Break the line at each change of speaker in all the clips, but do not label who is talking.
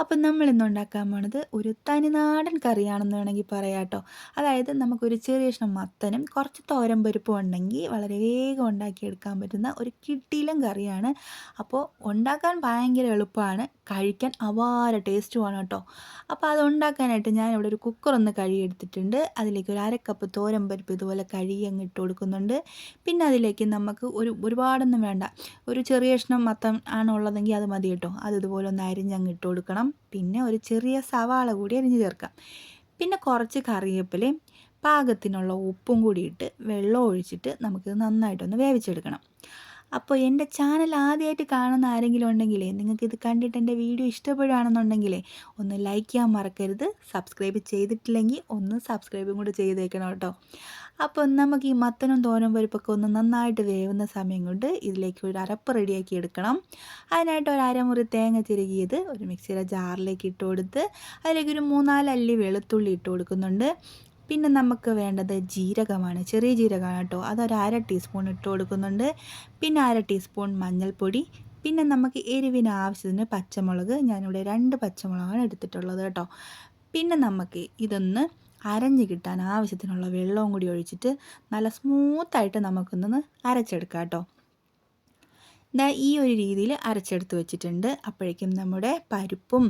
അപ്പം നമ്മൾ ഇന്ന് ഉണ്ടാക്കാൻ പോണത് ഒരു തനിനാടൻ കറിയാണെന്ന് വേണമെങ്കിൽ പറയാം കേട്ടോ. അതായത് നമുക്കൊരു ചെറിയ കഷ്ണം മത്തനും കുറച്ച് തോരൻ പരിപ്പും ഉണ്ടെങ്കിൽ വളരെ വേഗം ഉണ്ടാക്കിയെടുക്കാൻ പറ്റുന്ന ഒരു കിട്ടിയിലും കറിയാണ്. അപ്പോൾ ഉണ്ടാക്കാൻ ഭയങ്കര എളുപ്പമാണ്. കഴിക്കാൻ അവാര അപാര ടേസ്റ്റുമാണ് കേട്ടോ. അപ്പോൾ അത് ഉണ്ടാക്കാനായിട്ട് ഞാൻ ഇവിടെ ഒരു കുക്കർ ഒന്ന് കഴുകിയെടുത്തിട്ടുണ്ട്. അതിലേക്ക് ഒരു അരക്കപ്പ് തോരൻ പരിപ്പ് ഇതുപോലെ കഴുകി അങ്ങ് ഇട്ട് കൊടുക്കുന്നുണ്ട്. പിന്നെ അതിലേക്ക് നമുക്ക് ഒരു ഒരുപാടൊന്നും വേണ്ട. ഒരു ചെറിയ കഷ്ണം മത്തം ആണുള്ളതെങ്കിൽ അത് മതി കേട്ടോ. അത് ഇതുപോലെ ഒന്ന് അരിഞ്ഞങ്ങ് ഇട്ട് കൊടുക്കണം. പിന്നെ ഒരു ചെറിയ സവാള കൂടി അരിഞ്ഞ് ചേർക്കാം. പിന്നെ കുറച്ച് കറിവേപ്പിലയും പാകത്തിനുള്ള ഉപ്പും കൂടിയിട്ട് വെള്ളം ഒഴിച്ചിട്ട് നമുക്കിത് നന്നായിട്ടൊന്ന് വേവിച്ചെടുക്കണം. അപ്പോൾ എന്റെ ചാനൽ ആദ്യമായിട്ട് കാണുന്ന ആരെങ്കിലും ഉണ്ടെങ്കിലേ നിങ്ങൾക്ക് ഇത് കണ്ടിട്ട് എന്റെ വീഡിയോ ഇഷ്ടപ്പെടുകയാണെന്നുണ്ടെങ്കിലേ ഒന്ന് ലൈക്ക് ചെയ്യാൻ മറക്കരുത്. സബ്സ്ക്രൈബ് ചെയ്തിട്ടില്ലെങ്കിൽ ഒന്ന് സബ്സ്ക്രൈബും കൂടി ചെയ്തേക്കണം കേട്ടോ. അപ്പോൾ നമുക്ക് ഈ മത്തനും തോനും പരിപ്പൊക്കെ ഒന്ന് നന്നായിട്ട് വേവുന്ന സമയം കൊണ്ട് ഇതിലേക്ക് ഒരു അരപ്പ് റെഡിയാക്കി എടുക്കണം. അതിനായിട്ട് ഒരു അരമുറി തേങ്ങ തിരുകിയത് ഒരു മിക്സിയുടെ ജാറിലേക്ക് ഇട്ട് കൊടുത്ത് അതിലേക്ക് ഒരു മൂന്നാൽ അല്ലി വെളുത്തുള്ളി ഇട്ട് കൊടുക്കുന്നുണ്ട്. പിന്നെ നമുക്ക് വേണ്ടത് ജീരകമാണ് ചെറിയ ജീരകമാണ് കേട്ടോ. അതൊരു അര ടീസ്പൂൺ ഇട്ട് കൊടുക്കുന്നുണ്ട്. പിന്നെ അര ടീസ്പൂൺ മഞ്ഞൾപ്പൊടി. പിന്നെ നമുക്ക് എരിവിന് ആവശ്യത്തിന് പച്ചമുളക്. ഞാനിവിടെ രണ്ട് പച്ചമുളകാണ് എടുത്തിട്ടുള്ളത് കേട്ടോ. പിന്നെ നമുക്ക് ഇതൊന്ന് അരഞ്ഞ് കിട്ടാൻ ആവശ്യത്തിനുള്ള വെള്ളവും കൂടി ഒഴിച്ചിട്ട് നല്ല സ്മൂത്തായിട്ട് നമുക്കൊന്ന് അരച്ചെടുക്കാം കേട്ടോ. ദാ ഈ ഒരു രീതിയിൽ അരച്ചെടുത്ത് വെച്ചിട്ടുണ്ട്. അപ്പോഴേക്കും നമ്മുടെ പരിപ്പും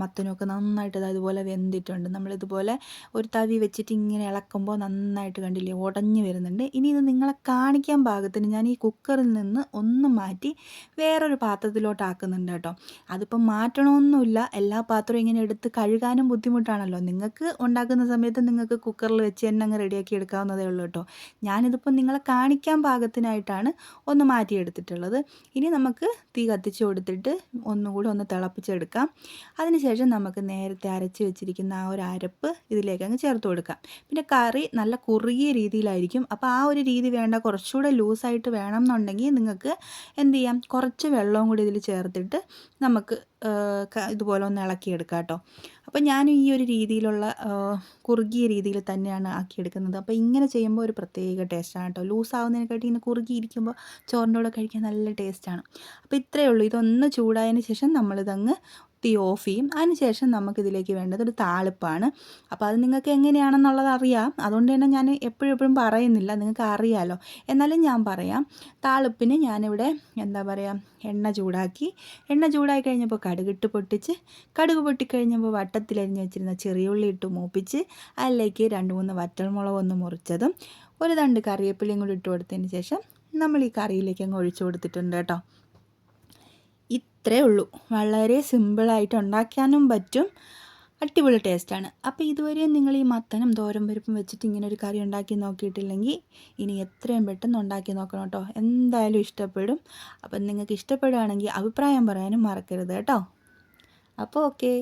മത്തനുമൊക്കെ നന്നായിട്ട് അതുപോലെ വെന്തിട്ടുണ്ട്. നമ്മളിതുപോലെ ഒരു തവി വെച്ചിട്ട് ഇങ്ങനെ ഇളക്കുമ്പോൾ നന്നായിട്ട് കണ്ടില്ലേ ഉടഞ്ഞു വരുന്നുണ്ട്. ഇനി ഇത് നിങ്ങളെ കാണിക്കാൻ പാകത്തിന് ഞാൻ ഈ കുക്കറിൽ നിന്ന് ഒന്ന് മാറ്റി വേറൊരു പാത്രത്തിലോട്ട് ആക്കുന്നുണ്ട് കേട്ടോ. അതിപ്പം മാറ്റണമൊന്നുമില്ല. എല്ലാ പാത്രവും ഇങ്ങനെ എടുത്ത് കഴുകാനും ബുദ്ധിമുട്ടാണല്ലോ. നിങ്ങൾക്ക് ഉണ്ടാക്കുന്ന സമയത്ത് നിങ്ങൾക്ക് കുക്കറിൽ വെച്ച് തന്നെ അങ്ങ് റെഡിയാക്കി എടുക്കാവുന്നതേ ഉള്ളൂ കേട്ടോ. ഞാനിതിപ്പം നിങ്ങളെ കാണിക്കാൻ പാകത്തിനായിട്ടാണ് ഒന്ന് മാറ്റിയെടുത്തിട്ട് എടുത്തിട്ടുള്ളത് ഇനി നമുക്ക് തീ കത്തിച്ച് കൊടുത്തിട്ട് ഒന്നുകൂടി ഒന്ന് തിളപ്പിച്ചെടുക്കാം. അതിനുശേഷം നമുക്ക് നേരത്തെ അരച്ച് വെച്ചിരിക്കുന്ന ആ ഒരു അരപ്പ് ഇതിലേക്ക് അങ്ങ് ചേർത്ത് കൊടുക്കാം. പിന്നെ കറി നല്ല കുറുകിയ രീതിയിലായിരിക്കും. അപ്പോൾ ആ ഒരു രീതി വേണ്ട കുറച്ചുകൂടെ ലൂസായിട്ട് വേണം എന്നുണ്ടെങ്കിൽ നിങ്ങൾക്ക് എന്ത് ചെയ്യാം? കുറച്ച് വെള്ളവും കൂടി ഇതിൽ ചേർത്തിട്ട് നമുക്ക് ഇതുപോലെ ഒന്ന് ഇളക്കിയെടുക്കാം കേട്ടോ. അപ്പോൾ ഞാൻ ഈ ഒരു രീതിയിലുള്ള കുറുകിയ രീതിയിൽ തന്നെയാണ് ആക്കിയെടുക്കുന്നത്. അപ്പോൾ ഇങ്ങനെ ചെയ്യുമ്പോൾ ഒരു പ്രത്യേക ടേസ്റ്റാണ് കേട്ടോ. ലൂസ് ആവുന്നതിനെക്കാട്ടി ഇങ്ങനെ കുറുകിയിരിക്കുമ്പോൾ ചോറിന്റെ കൂടെ കഴിക്കാൻ നല്ല ടേസ്റ്റാണ്. അപ്പോൾ ഇത്രയേ ഉള്ളൂ. ഇതൊന്ന് ചൂടായതിന് ശേഷം നമ്മളിതങ്ങ് തീ ഓഫ് ചെയ്യും. അതിനുശേഷം നമുക്കിതിലേക്ക് വേണ്ടത് ഒരു താളിപ്പാണ്. അപ്പോൾ അത് നിങ്ങൾക്ക് എങ്ങനെയാണെന്നുള്ളത് അറിയാം. അതുകൊണ്ട് തന്നെ ഞാൻ എപ്പോഴും എപ്പോഴും പറയുന്നില്ല. നിങ്ങൾക്ക് അറിയാമല്ലോ എന്നാലും ഞാൻ പറയാം. താളിപ്പിന് ഞാനിവിടെ എന്താ പറയുക എണ്ണ ചൂടാക്കി. എണ്ണ ചൂടാക്കി കഴിഞ്ഞപ്പോൾ കടുകിട്ട് പൊട്ടിച്ച് കടുക് പൊട്ടിക്കഴിഞ്ഞപ്പോൾ വട്ടത്തിലരിഞ്ഞ് വെച്ചിരുന്ന ചെറിയ ഉള്ളി ഇട്ട് മൂപ്പിച്ച് അതിലേക്ക് രണ്ട് മൂന്ന് വറ്റൽമുളക് ഒന്ന് മുറിച്ചതും ഒരു തണ്ട് കറിവേപ്പിലയും കൂടി ഇട്ട് കൊടുത്തതിന് ശേഷം നമ്മൾ ഈ കറിയിലേക്ക് അങ്ങ് ഒഴിച്ചു കൊടുത്തിട്ടുണ്ട് കേട്ടോ. ഇത്രേ ഉള്ളൂ. വളരെ സിമ്പിളായിട്ട് ഉണ്ടാക്കാനും പറ്റും. അടിപൊളി ടേസ്റ്റാണ് അപ്പോൾ ഇതുവരെ നിങ്ങൾ ഈ മത്തനും തോരൻ പരിപ്പും വെച്ചിട്ട് ഇങ്ങനെ ഒരു കറി ഉണ്ടാക്കി നോക്കിയിട്ടില്ലെങ്കിൽ ഇനി എത്രയും പെട്ടെന്ന് ഉണ്ടാക്കി നോക്കണം കേട്ടോ. എന്തായാലും ഇഷ്ടപ്പെടും. അപ്പം നിങ്ങൾക്ക് ഇഷ്ടപ്പെടുകയാണെങ്കിൽ അഭിപ്രായം പറയാനും മറക്കരുത് കേട്ടോ. അപ്പോൾ ഓക്കേ